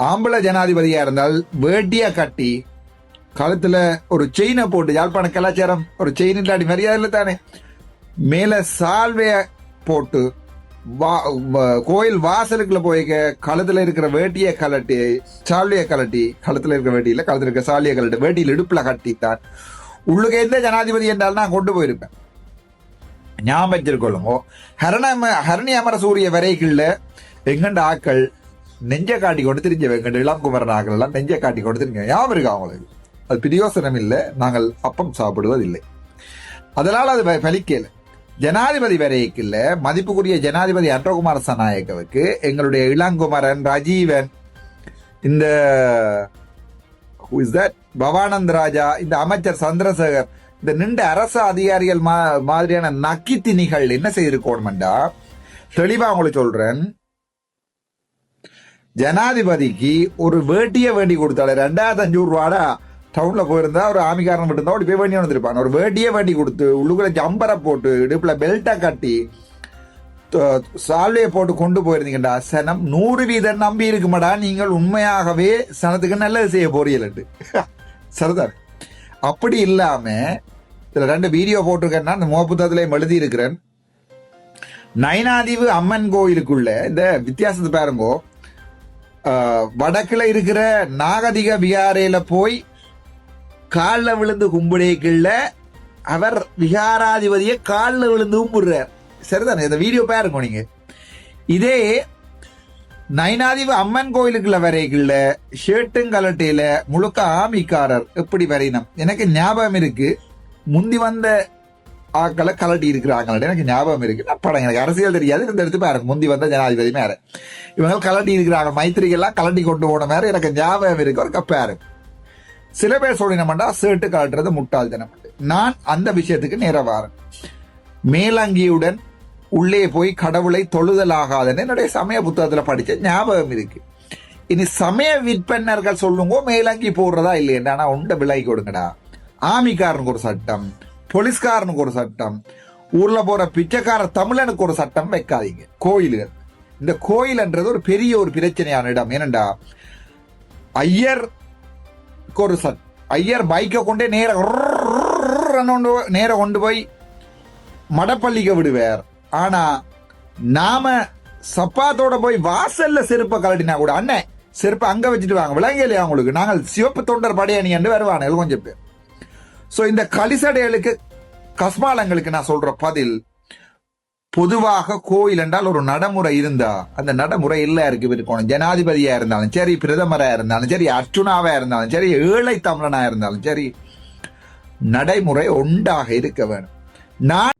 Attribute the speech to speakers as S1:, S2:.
S1: ஆம்பளை ஜனாதிபதியா இருந்தால் வேட்டியா கட்டி கழுத்துல ஒரு செயினை போட்டு யாழ்ப்பாண கலாச்சாரம் ஒரு செயின் இல்லாடி மரியாதையில் தானே. மேல சால்வைய போட்டு வா- கோயில் வாசலுக்குள்ள போய் கழுத்துல இருக்கிற வேட்டியை கலட்டி சால்வையை கலட்டி கழுத்துல இருக்கிற வேட்டியில கழுத்துல இருக்கிற சாலியை கலட்டி வேட்டியில் இடுப்புல கட்டித்தான். உள்ளுக்கு எந்த ஜனாதிபதி என்றால் நான் கொண்டு போயிருப்பேன். ஞாபகம் வச்சிருக்கோம். ஹரண ஹரணி அமர சூரிய வரைக்குள்ள எங்கண்ட ஆக்கள் நெஞ்ச காட்டி கொண்டு திரிஞ்ச எங்கண்ட இளங்குமரன் எல்லாம் நெஞ்ச காட்டி கொண்டு திரிஞ்ச ஞாபகம் இருக்கா அவங்களுக்கு? அது பிரியோசனம் இல்லை நாங்கள் அப்பம் சாப்பிடுவதில்லை. அதனால் அது பலிக்கல. ஜனாதிபதி வரைக்குள்ள மதிப்புக்குரிய ஜனாதிபதி அன்றகுமார சநாயகவுக்கு எங்களுடைய இளங்குமரன் ராஜீவன் இந்த இஸ் தட் பவானந்த் ராஜா இந்த அமைச்சர் சந்திரசேகர் இந்த நின்ற அரசு அதிகாரிகள் மா- மாதிரியான நக்கித்தினிகள் என்ன செய்திருக்கணும்டா தெளிவா உங்களுக்கு சொல்றேன். ஜனாதிபதிக்கு ஒரு வேட்டியை வேண்டி கொடுத்தாலே ரெண்டாயிரத்தி அஞ்சூறு ரூபாடா டவுனில் போயிருந்தா ஒரு ஆமிக்காரன் விட்டு இருந்தா போய் வேண்டி வந்துருப்பான். ஒரு வேட்டியை வேண்டி கொடுத்து உள்ளுக்குள்ள ஜம்பரை போட்டு இடுப்பில் பெல்ட்டை கட்டி சால்வையை போட்டு கொண்டு போயிருந்தீங்கடா சனம். நூறு வீதம் நம்பி இருக்குமாடா நீங்கள் உண்மையாகவே சனத்துக்கு நல்லது செய்ய போறீங்கள்ட்டு சரிதான் அப்படி இல்லாமல் இதில் ரெண்டு வீடியோ போட்டிருக்கேன்னா அந்த முகப்புத்தகத்திலையும் எழுதி இருக்கிறேன் நயனாதீவு அம்மன் கோயிலுக்குள்ள இந்த வித்தியாசத்தை பாருங்கோ வடக்குல இருக்கிற நாகதிக விகாரையில போய் காலில் விழுந்து கும்பிடேக்குள்ள அவர் விகாராதிபதியை காலில் விழுந்து கும்பிடுறார். சரிதானே? இந்த வீடியோ பாருங்க நீங்க. இதே நயனாதிப அம்மன் கோயிலுக்குள்ள வரைக்குள்ள ஷர்ட்டும் கலட்டையில முழுக்க ஆமிக்காரர். எப்படி வரையினம் எனக்கு ஞாபகம் இருக்கு. முந்தி வந்த ஆக்களை கலட்டி இருக்கிறாங்க எனக்கு ஞாபகம் இருக்கு. நான் படம் எனக்கு அரசியல் தெரியாது. இந்த எடுத்து பாருங்க முந்தி வந்த ஜனாதிபதி மேல. இவங்க கலட்டி இருக்கிறாங்க. மைத்திரிகள்லாம் கலட்டி கொண்டு போன மாதிரி எனக்கு ஞாபகம் இருக்கு. ஒரு கப்பாரு சில பேர் சொல்லினமாண்டா சேட்டு கலட்டுறது முட்டாள்தனம் நான் அந்த விஷயத்துக்கு நேரவாரன். மேலங்கியுடன் உள்ளே போய் கடவுளை தொழுதலாகாதன்னு என்னுடைய சமய புத்தகத்தில் படித்த ஞாபகம் இருக்கு. இனி சமய விற்பனர்கள் சொல்லுங்க மேலங்கி போடுறதா இல்லையா ஆனா உண்ட விலை கொடுங்கடா. ஆமிக்காரனுக்கு ஒரு சட்டம். போலீஸ்காரனுக்கு ஒரு சட்டம் ஊர்ல போற பிச்சைக்கார தமிழனுக்கு ஒரு சட்டம் வைக்காதீங்க. கோயில்கள் இந்த கோயில்ன்றது ஒரு பெரிய ஒரு பிரச்சனையான இடம். ஏனண்டா ஐயர் ஒரு சட் ஐயர் பைக்கை கொண்டே நேர நேர கொண்டு போய் மடப்பள்ளிக்க விடுவார். ஆனா நாம சப்பாத்தோட போய் வாசல்ல செருப்பை கலட்டினா கூட அண்ணன் செருப்பை அங்க வச்சுட்டு வாங்க. விளங்கலையா அவங்களுக்கு நாங்கள் சிவப்பு தொண்டர் படையணி என்று வருவானுங்க கொஞ்சம் பேர். சோ இந்த கலிசடைகளுக்கு கஸ்மாலங்களுக்கு நான் சொல்ற பதில் பொதுவாக கோயில் என்றால் ஒரு நடைமுறை இருந்தா அந்த நடைமுறை இல்லை இருக்கு இருக்கணும் ஜனாதிபதியா இருந்தாலும் சரி பிரதமரா இருந்தாலும் சரி அர்ஜுனாவா இருந்தாலும் சரி ஏழை தமிழனா இருந்தாலும் சரி நடைமுறை ஒன்றாக இருக்க வேணும் நான்